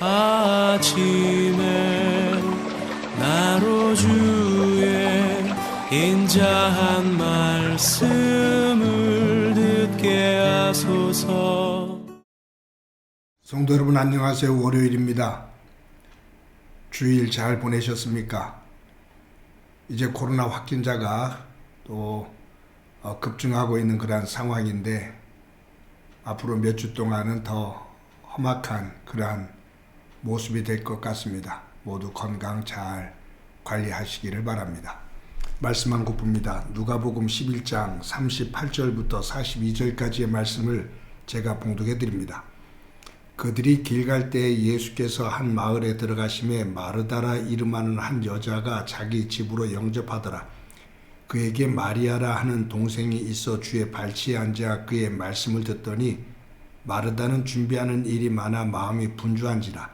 아침에 나로 주의 인자한 말씀을 듣게 하소서 성도 여러분 안녕하세요. 월요일입니다. 주일 잘 보내셨습니까? 이제 코로나 확진자가 또 어, 급증하고 있는 그러한 상황인데 앞으로 몇 주 동안은 더 험악한 그러한 모습이 될 것 같습니다. 모두 건강 잘 관리하시기를 바랍니다. 말씀 한 곳입니다. 누가복음 11장 38절부터 42절까지의 말씀을 제가 봉독해 드립니다. 그들이 길 갈 때 예수께서 한 마을에 들어가심에 마르다라 이름하는 한 여자가 자기 집으로 영접하더라. 그에게 마리아라 하는 동생이 있어 주의 발치에 앉아 그의 말씀을 듣더니 마르다는 준비하는 일이 많아 마음이 분주한지라.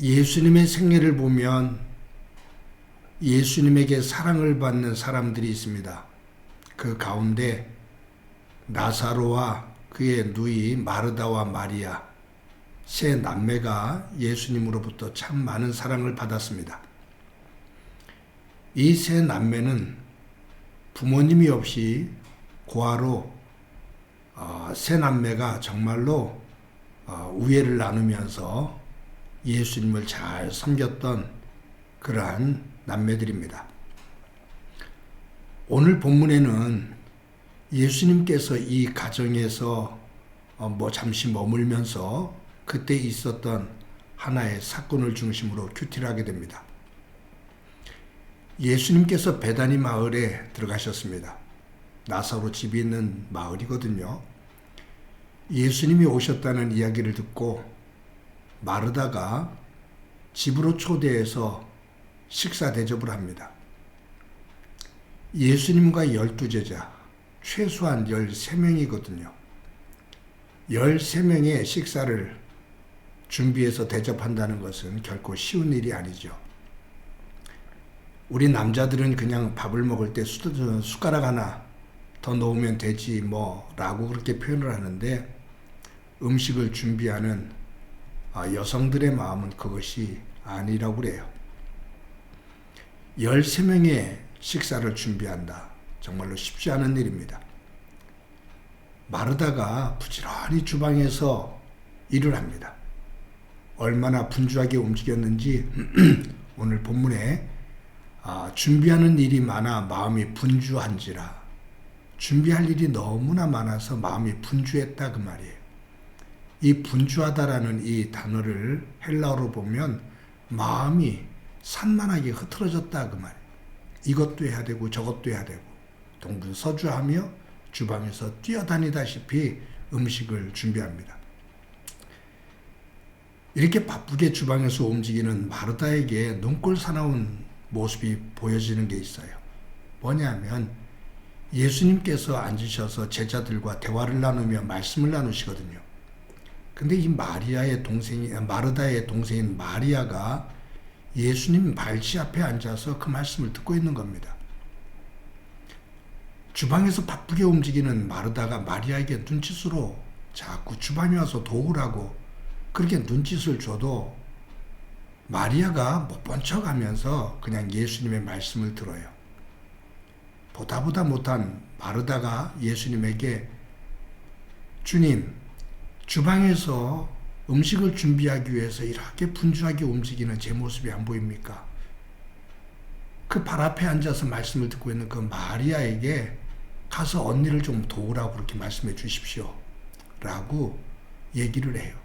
예수님의 생애를 보면 예수님에게 사랑을 받는 사람들이 있습니다 그 가운데 나사로와 그의 누이 마르다와 마리아 세 남매가 예수님으로부터 참 많은 사랑을 받았습니다. 이 세 남매는 부모님이 없이 고아로 어, 세 남매가 정말로 어, 우애를 나누면서 예수님을 잘 섬겼던 그러한 남매들입니다. 오늘 본문에는 예수님께서 이 가정에서 어, 뭐 잠시 머물면서 그때 있었던 하나의 사건을 중심으로 큐티를 하게 됩니다. 예수님께서 베다니 마을에 들어가셨습니다. 나사로 집이 있는 마을이거든요. 예수님이 오셨다는 이야기를 듣고 마르다가 집으로 초대해서 식사 대접을 합니다. 예수님과 열두 제자, 최소한 13명이거든요. 13명의 식사를 준비해서 대접한다는 것은 결코 쉬운 일이 아니죠. 우리 남자들은 그냥 밥을 먹을 때 숟가락 하나 더 넣으면 되지 뭐 라고 그렇게 표현을 하는데 음식을 준비하는 아, 여성들의 마음은 그것이 아니라고 그래요. 13명의 식사를 준비한다. 정말로 쉽지 않은 일입니다. 마르다가 부지런히 주방에서 일을 합니다. 얼마나 분주하게 움직였는지 오늘 본문에 아, 준비하는 일이 많아 마음이 분주한지라 준비할 일이 너무나 많아서 마음이 분주했다 그 말이에요. 이 분주하다라는 이 단어를 헬라어로 보면 마음이 산만하게 흐트러졌다 그 말이에요. 이것도 해야 되고 저것도 해야 되고 동분서주하며 주방에서 뛰어다니다시피 음식을 준비합니다. 이렇게 바쁘게 주방에서 움직이는 마르다에게 눈꼴 사나운 모습이 보여지는 게 있어요. 뭐냐면 예수님께서 앉으셔서 제자들과 대화를 나누며 말씀을 나누시거든요. 근데 이 마리아의 동생이 마르다의 동생인 마리아가 예수님 발치 앞에 앉아서 그 말씀을 듣고 있는 겁니다. 주방에서 바쁘게 움직이는 마르다가 마리아에게 눈짓으로 자꾸 주방에 와서 도우라고 그렇게 눈짓을 줘도 마리아가 못 본 척 하면서 그냥 예수님의 말씀을 들어요. 보다 보다 못한 마르다가 예수님에게 주님, 주방에서 음식을 준비하기 위해서 이렇게 분주하게 움직이는 제 모습이 안 보입니까? 그 발 앞에 앉아서 말씀을 듣고 있는 그 마리아에게 가서 언니를 좀 도우라고 그렇게 말씀해 주십시오. 라고 얘기를 해요.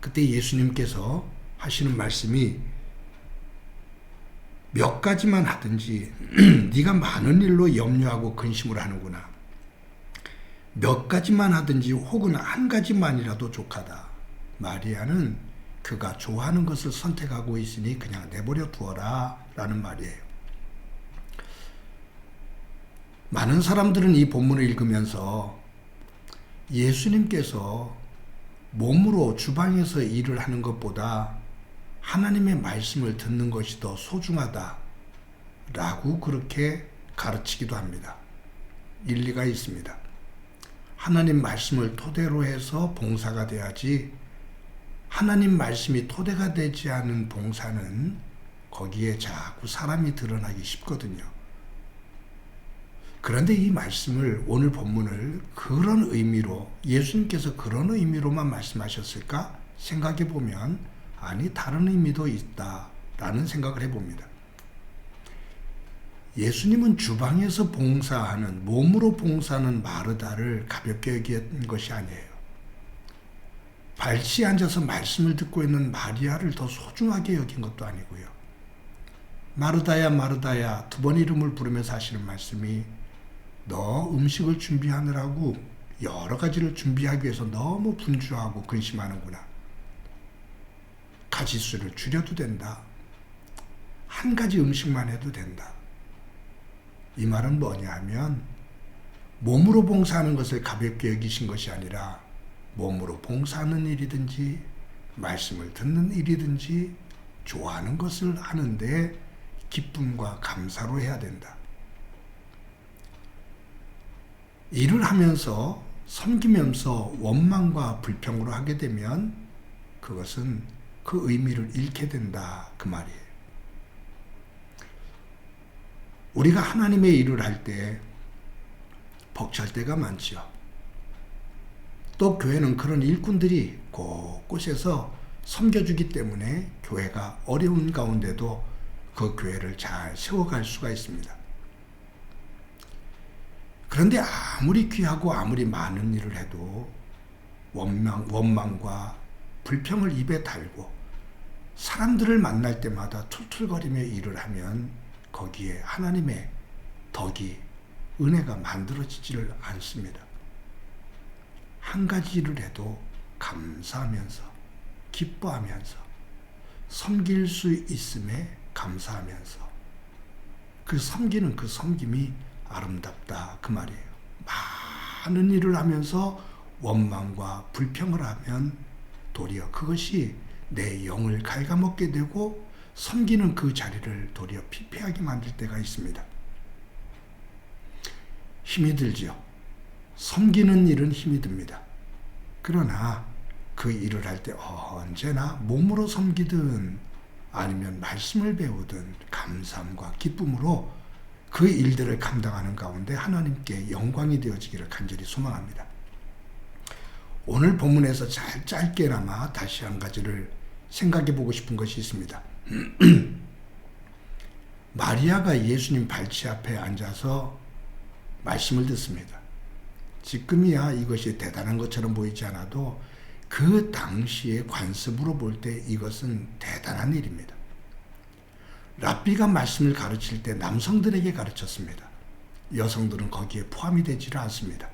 그때 예수님께서 하시는 말씀이 몇 가지만 하든지 네가 많은 일로 염려하고 근심을 하는구나. 몇 가지만 하든지 혹은 한 가지만이라도 족하다. 마리아는 그가 좋아하는 것을 선택하고 있으니 그냥 내버려 두어라 라는 말이에요. 많은 사람들은 이 본문을 읽으면서 예수님께서 몸으로 주방에서 일을 하는 것보다 하나님의 말씀을 듣는 것이 더 소중하다 라고 그렇게 가르치기도 합니다. 일리가 있습니다. 하나님 말씀을 토대로 해서 봉사가 돼야지 하나님 말씀이 토대가 되지 않은 봉사는 거기에 자꾸 사람이 드러나기 쉽거든요. 그런데 이 말씀을 오늘 본문을 그런 의미로 예수님께서 그런 의미로만 말씀하셨을까 생각해 보면 아니 다른 의미도 있다라는 생각을 해봅니다. 예수님은 주방에서 봉사하는 몸으로 봉사하는 마르다를 가볍게 여긴 것이 아니에요. 발치에 앉아서 말씀을 듣고 있는 마리아를 더 소중하게 여긴 것도 아니고요. 마르다야 마르다야 두 번 이름을 부르면서 하시는 말씀이 너 음식을 준비하느라고 여러 가지를 준비하기 위해서 너무 분주하고 근심하는구나. 가지수를 줄여도 된다. 한 가지 음식만 해도 된다. 이 말은 뭐냐 하면 몸으로 봉사하는 것을 가볍게 여기신 것이 아니라 몸으로 봉사하는 일이든지 말씀을 듣는 일이든지 좋아하는 것을 하는데 기쁨과 감사로 해야 된다. 일을 하면서 섬기면서 원망과 불평으로 하게 되면 그것은 그 의미를 잃게 된다. 그 말이에요. 우리가 하나님의 일을 할 때 벅찰 때가 많지요. 또 교회는 그런 일꾼들이 곳곳에서 섬겨주기 때문에 교회가 어려운 가운데도 그 교회를 잘 세워갈 수가 있습니다. 그런데 아무리 귀하고 아무리 많은 일을 해도 원망, 원망과 불평을 입에 달고 사람들을 만날 때마다 툴툴거리며 일을 하면 거기에 하나님의 덕이 은혜가 만들어지지를 않습니다. 한 가지 일을 해도 감사하면서 기뻐하면서 섬길 수 있음에 감사하면서 그 섬기는 그 섬김이 아름답다 그 말이에요. 많은 일을 하면서 원망과 불평을 하면 도리어 그것이 내 영을 갉아먹게 되고 섬기는 그 자리를 도리어 피폐하게 만들 때가 있습니다. 힘이 들지요. 섬기는 일은 힘이 듭니다. 그러나 그 일을 할 때 언제나 몸으로 섬기든 아니면 말씀을 배우든 감사함과 기쁨으로 그 일들을 감당하는 가운데 하나님께 영광이 되어지기를 간절히 소망합니다. 오늘 본문에서 잘 짧게나마 다시 한 가지를 생각해 보고 싶은 것이 있습니다. 마리아가 예수님 발치 앞에 앉아서 말씀을 듣습니다. 지금이야 이것이 대단한 것처럼 보이지 않아도 그 당시의 관습으로 볼 때 이것은 대단한 일입니다. 랍비가 말씀을 가르칠 때 남성들에게 가르쳤습니다. 여성들은 거기에 포함이 되지를 않습니다.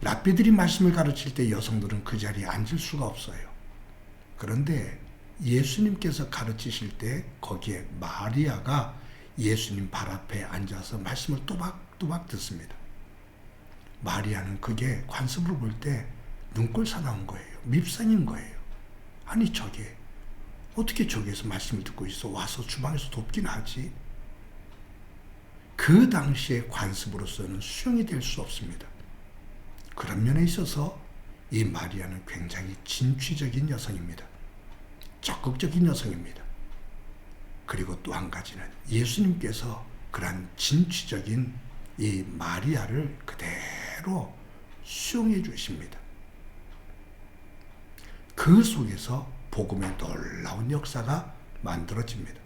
랍비들이 말씀을 가르칠 때 여성들은 그 자리에 앉을 수가 없어요. 그런데 예수님께서 가르치실 때 거기에 마리아가 예수님 발 앞에 앉아서 말씀을 또박또박 듣습니다. 마리아는 그게 관습으로 볼 때 눈꼴 사나운 거예요. 밉상인 거예요. 아니 저게 어떻게 저기에서 말씀을 듣고 있어 와서 주방에서 돕긴 하지. 그 당시의 관습으로서는 수용이 될 수 없습니다. 그런 면에 있어서 이 마리아는 굉장히 진취적인 여성입니다. 적극적인 여성입니다. 그리고 또 한 가지는 예수님께서 그러한 진취적인 이 마리아를 그대로 수용해 주십니다. 그 속에서 복음의 놀라운 역사가 만들어집니다.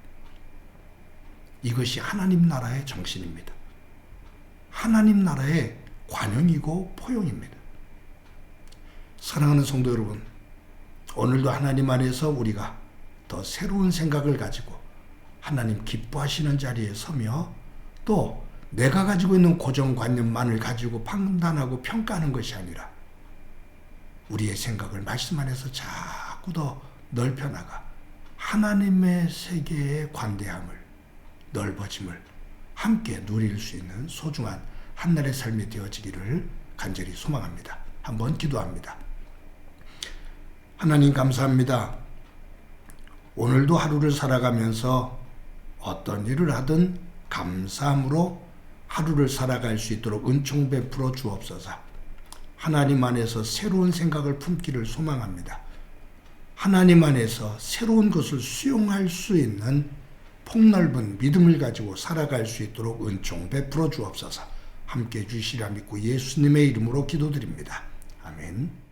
이것이 하나님 나라의 정신입니다. 하나님 나라의 관용이고 포용입니다. 사랑하는 성도 여러분, 오늘도 하나님 안에서 우리가 더 새로운 생각을 가지고 하나님 기뻐하시는 자리에 서며 또 내가 가지고 있는 고정관념만을 가지고 판단하고 평가하는 것이 아니라 우리의 생각을 말씀 안에서 자꾸 더 넓혀 나가 하나님의 세계의 관대함을 넓어짐을 함께 누릴 수 있는 소중한 한날의 삶이 되어지기를 간절히 소망합니다. 한번 기도합니다. 하나님 감사합니다. 오늘도 하루를 살아가면서 어떤 일을 하든 감사함으로 하루를 살아갈 수 있도록 은총 베풀어 주옵소서. 하나님 안에서 새로운 생각을 품기를 소망합니다. 하나님 안에서 새로운 것을 수용할 수 있는 폭넓은 믿음을 가지고 살아갈 수 있도록 은총 베풀어 주옵소서. 함께 주시라 믿고 예수님의 이름으로 기도드립니다. 아멘.